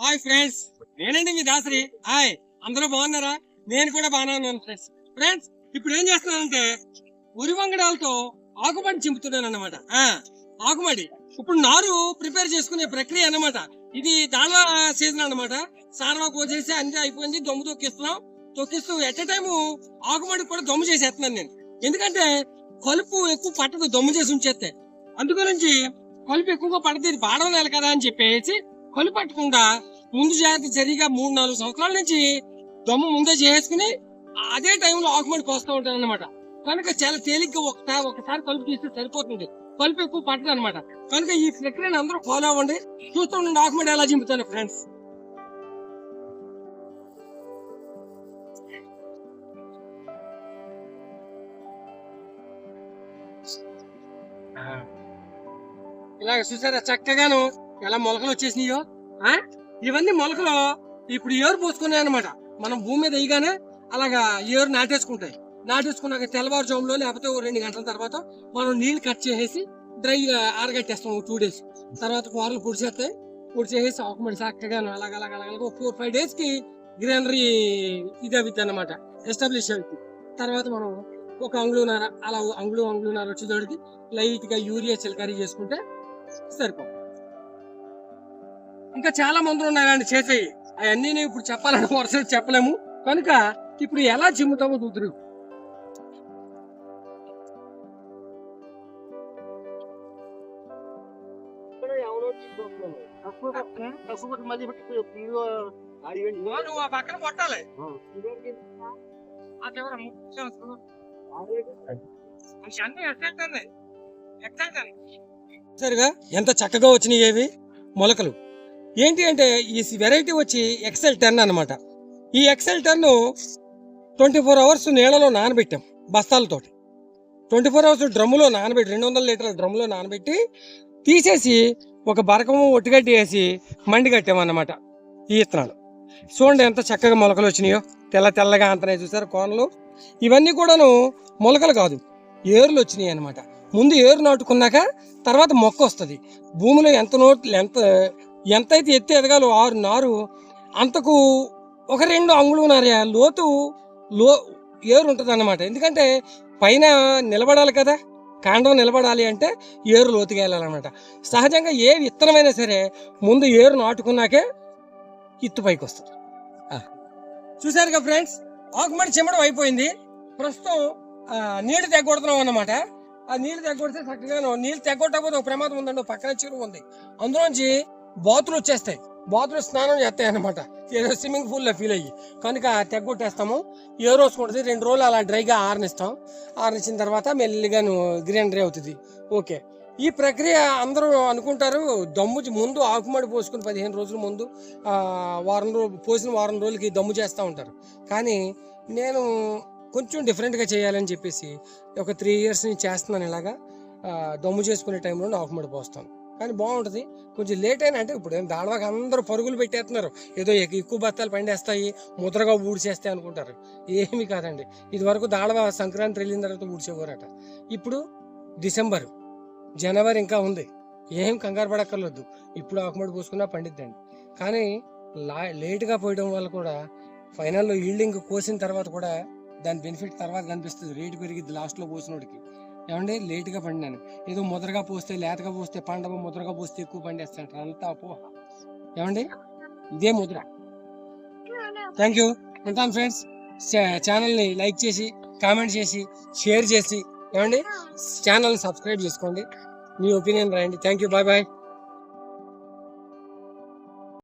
Hi friends. నేనండి మీ Dasari. Hi. అందరూ బాగున్నారా? నేను కూడా బాగానే ఉన్నాను ఫ్రెండ్స్. ఫ్రెండ్స్ ఇప్పుడు ఏం చేస్తున్నానంటే ఉరి వంగడాలతో ఆకుమడి చింపుతున్నాను అనమాట ఆకుమడి. ఇప్పుడు నారు ప్రిపేర్ చేసుకునే ప్రక్రియ అన్నమాట. ఇది దానా సీజన్ అన్నమాట. సారవా కోసేసి అన్ని అయిపోయింది దొమ్ము తొక్కిస్తున్నాం. తొక్కిస్తూ ఎట్ టైము ఆకుమడి కూడా దొమ్ము చేసేస్తున్నాను నేను. ఎందుకంటే కలుపు ఎక్కువ పట్టదు దొమ్ము చేసి ఉంచేస్తే. అందుగురించి కలుపు ఎక్కువగా పడితే ఇది పాడవ కదా అని చెప్పేసి కలుపు పట్టకుండా ముందు జాగ్రత్త జరిగా మూడు నాలుగు సంవత్సరాల నుంచి దమ్ము ముందే చేసుకుని అదే టైంలో ఆకుమడి కోస్తూ ఉంటాను అనమాట కనుక చాలా తేలిగ్గా ఒకసారి ఒకసారి కలుపు తీస్తే సరిపోతుంది. కలుపు ఎక్కువ పట్టదు అనమాట కనుక ఈ ప్రక్రియను అందరూ ఫాలో అవ్వండి. చూస్తూ ఉండండి ఆకుమడి ఎలా చింపుతాను ఫ్రెండ్స్ ఇలాగ చూసారా? చక్కగాను ఎలా మొలకలు వచ్చేసినాయో ఆ? ఇవన్నీ మొలకలు ఇప్పుడు ఏరు పోసుకున్నాయి అనమాట మనం భూమి మీద వేయగానే అలాగా ఏరు నాటేసుకుంటాయి. నాటేసుకున్నాక తెల్లవారుజాములో లేకపోతే ఓ రెండు గంటల తర్వాత మనం నీళ్ళు కట్ చేసేసి డ్రైగా ఆరగట్టేస్తాం టూ డేస్. తర్వాత కూరలు పొడిచేస్తాయి పొడిచేసేసి ఆకుమడి చక్కగా అలాగ అలాగ అలాగ ఒక ఫోర్ ఫైవ్ డేస్కి గ్రీనరీ ఇది అవుతుంది అనమాట ఎస్టాబ్లిష్ అవుతుంది తర్వాత మనం ఒక అంగుళన్నర అలా అంగుళం అంగుళన్నర వచ్చేటోడికి లైట్గా యూరియా చిలకరీ చేసుకుంటే సరిపో ఇంకా చాలా మందులు ఉన్నాయండి చేసేవి అవన్నీ నేను ఇప్పుడు చెప్పాలని వరుస చెప్పలేము. కనుక ఇప్పుడు ఎలా చిమ్ముతామో చూద్దరు. నువ్వు ఆ పక్కన కొట్టాలి. ఉన్నాయి. సరిగా ఎంత చక్కగా వచ్చినాయి ఇవి మొలకలు. ఏంటి అంటే ఈ వెరైటీ వచ్చి ఎక్సెల్ టెన్ అనమాట ఈ excel ten twenty four hours నీళ్ళలో నానబెట్టాం బస్తాలతోటి. ట్వంటీ ఫోర్ అవర్స్ డ్రమ్ములో నానబెట్టి రెండు వందల లీటర్ల డ్రమ్ములో నానబెట్టి తీసేసి ఒక బరకము ఒట్టిగడ్డి వేసి మండి కట్టామన్నమాట ఈ విత్తనాలు. చూడండి ఎంత చక్కగా మొలకలు వచ్చినాయో. తెల్ల తెల్లగా అంతనే చూసారు కోనలు. ఇవన్నీ కూడాను మొలకలు కాదు ఏర్లు వచ్చినాయి అనమాట ముందు ఏరు నాటుకున్నాక తర్వాత మొక్క వస్తుంది. భూమిలో ఎంత నోట్ ఎంత ఎంతైతే ఎత్తు ఎదగాలో ఆరు నారు అంతకు ఒక రెండు అంగుళం లోతు లో ఏరు ఉంటుంది అన్నమాట ఎందుకంటే పైన నిలబడాలి కదా. కాండం నిలబడాలి అంటే ఏరు లోతుగా వెళ్ళాలన్నమాట. సహజంగా ఏ విత్తనమైనా సరే ముందు ఏరు నాటుకున్నాకే ఇత్తు పైకి వస్తుంది ఆ. చూశారుగా ఫ్రెండ్స్? ఆకుమడి చెమడం అయిపోయింది. ప్రస్తుతం నీళ్ళు తెగొడుతున్నాం అన్నమాట. ఆ నీళ్ళు తెగొడితే చక్కగా నీళ్ళు తెగొట్టకపోతే ఒక ప్రమాదం ఉందండి. పక్కన చెరువు ఉంది. అందులోంచి బాతులు వచ్చేస్తాయి. బాతులు స్నానం చేస్తాయి అనమాట ఏదో స్విమ్మింగ్ పూల్లో ఫీల్ అయ్యి. కనుక తెగొట్టేస్తాము ఏ రోజు ఉంటుంది రెండు రోజులు అలా డ్రైగా ఆరనిస్తాం. ఆరనిచ్చిన తర్వాత మెల్లిగా గ్రీనరీ అవుతుంది. ఓకే ఈ ప్రక్రియ అందరూ అనుకుంటారు. దమ్ము ముందు ఆకుమడి పోసుకుని పదిహేను రోజుల ముందు వారం రోజు పోసిన వారం రోజులకి దమ్ము చేస్తూ ఉంటారు. కానీ నేను కొంచెం డిఫరెంట్గా చేయాలని చెప్పేసి ఒక త్రీ ఇయర్స్ నుంచి చేస్తున్నాను ఇలాగా. దమ్ము చేసుకునే టైంలో ఆకుమడి పోస్తాను. కానీ బాగుంటుంది. కొంచెం లేట్ అయినా అంటే ఇప్పుడు ఏం దాడవాక అందరూ పరుగులు పెట్టేస్తున్నారు. ఏదో ఎక్కువ బత్తాలు పండేస్తాయి ముద్రగా ఊడ్చేస్తాయి అనుకుంటారు. ఏమీ కాదండి. ఇది వరకు దాడవ సంక్రాంతి వెళ్ళిన తర్వాత ఊడ్చేవారట. ఇప్పుడు డిసెంబరు జనవరి ఇంకా ఉంది. ఏం కంగారు పడక్కర్లేదు. ఇప్పుడు ఆకుమడి పోసుకున్నా పండిద్దండి. కానీ లా లేట్గా పోయడం వల్ల కూడా ఫైనల్లో ఈల్డింగ్ కోసిన తర్వాత కూడా దాని బెనిఫిట్ తర్వాత కనిపిస్తుంది. రేటు పెరిగిద్ది లాస్ట్లో పోసినోడికి ఏమండి? లేట్గా పండినాను. ఏదో ముద్రగా పోస్తే లేతగా పోస్తే పండవ ముద్రగా పోస్తే ఎక్కువ పండేస్తాంటారు. అంతా అపోహ ఏమండి? ఇదే ముద్ర. థ్యాంక్ యూ ఉంటాం ఫ్రెండ్స్ ఛానల్ని లైక్ చేసి కామెంట్ చేసి షేర్ చేసి ఏమండి? ఛానల్ని సబ్స్క్రైబ్ చేసుకోండి. మీ ఒపీనియన్ రాయండి. Thank you bye bye